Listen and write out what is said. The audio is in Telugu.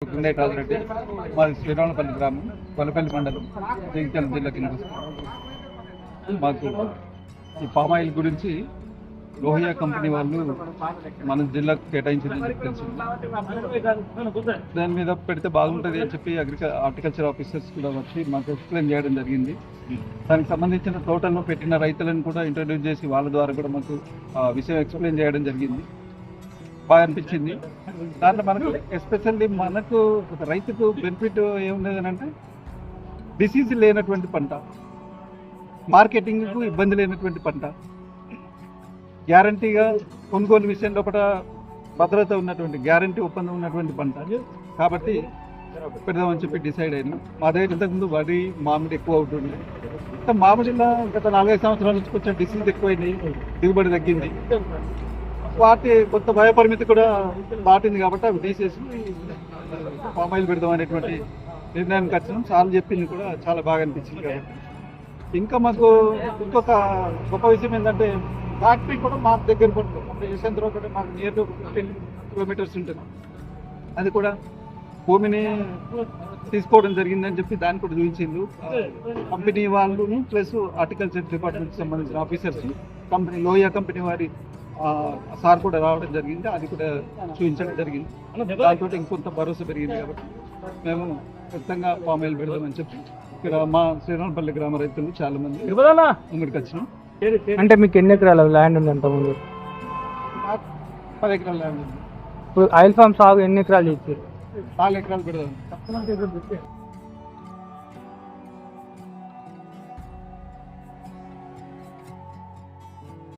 రెడ్డి మాది శ్రీరామపల్లి గ్రామం కొలపల్లి మండలం జగిత్యాల జిల్లా కింద మాకు ఈ పామ్ ఆయిల్ గురించి లోహియా కంపెనీ వాళ్ళు మన జిల్లాకు కేటాయించిందని చెప్పి తెలిసింది. దాని మీద పెడితే బాగుంటుంది అని చెప్పి అగ్రికల్ హార్టికల్చర్ ఆఫీసర్స్ కూడా వచ్చి మాకు ఎక్స్ప్లెయిన్ చేయడం జరిగింది. దానికి సంబంధించిన తోటలను పెట్టిన రైతులను కూడా ఇంట్రడ్యూస్ చేసి వాళ్ళ ద్వారా కూడా మాకు ఆ విషయం ఎక్స్ప్లెయిన్ చేయడం జరిగింది. బాగా అనిపించింది. దాంట్లో మనకు ఎస్పెషల్లీ మనకు రైతుకు బెనిఫిట్ ఏమున్నది అని అంటే డిసీజ్ లేనటువంటి పంట మార్కెటింగ్కు ఇబ్బంది లేనటువంటి పంట. గ్యారంటీగా కొనుగోలు విషయంలో ఒకట భద్రత ఉన్నటువంటి గ్యారంటీ ఒప్పందం ఉన్నటువంటి పంట. కాబట్టి పెడదామని చెప్పి డిసైడ్ అయినా. మా దగ్గర ఇంతకుముందు వరి మామిడి ఎక్కువ అవుతుంది మామిడిలో గత నాలుగైదు సంవత్సరాల నుంచి కొంచెం డిసీజ్ ఎక్కువైంది దిగుబడి తగ్గింది. వాటి కొత్త భయపరిమితి కూడా దాటింది కాబట్టి అవి తీసేసి పామాయిల్ పెడదాం అనేటువంటి నిర్ణయానికి వచ్చినాం. చాలా చెప్పింది కూడా చాలా బాగా అనిపించింది కాబట్టి. ఇంకా మాకు ఇంకొక గొప్ప విషయం ఏంటంటే ఫ్యాక్టరీ కూడా మా దగ్గర పడుతుంది. యశవంతరావు కూడా మాకు నియర్ ఫిఫ్టీన్ కిలోమీటర్స్ ఉంటుంది. అది కూడా భూమిని తీసుకోవడం జరిగిందని చెప్పి దాన్ని కూడా చూపించింది కంపెనీ వాళ్ళు ప్లస్ హార్టికల్చర్ డిపార్ట్మెంట్ సంబంధించిన ఆఫీసర్స్ కంపెనీ లోయా కంపెనీ వారి సార్ కూడా రావడం జరిగింది అది కూడా చూపించడం జరిగింది. దాంతో ఇంకొంత భరోసా పెరిగింది కాబట్టి మేము ఖచ్చితంగా పామ్ ఆయిల్ పెడదామని చెప్పి ఇక్కడ మా శ్రీరామపల్లి గ్రామ రైతులు చాలా మంది ముంగడికి వచ్చినాం. అంటే మీకు ఎన్ని ఎకరాల ల్యాండ్ ఉంది అంత ముందు? పది ఎకరాల ల్యాండ్ ఉంది. ఇప్పుడు ఆయిల్ ఫామ్ సాగు ఎన్ని ఎకరాలు చేశారు నాలుగు ఎకరాలు పెడదాం.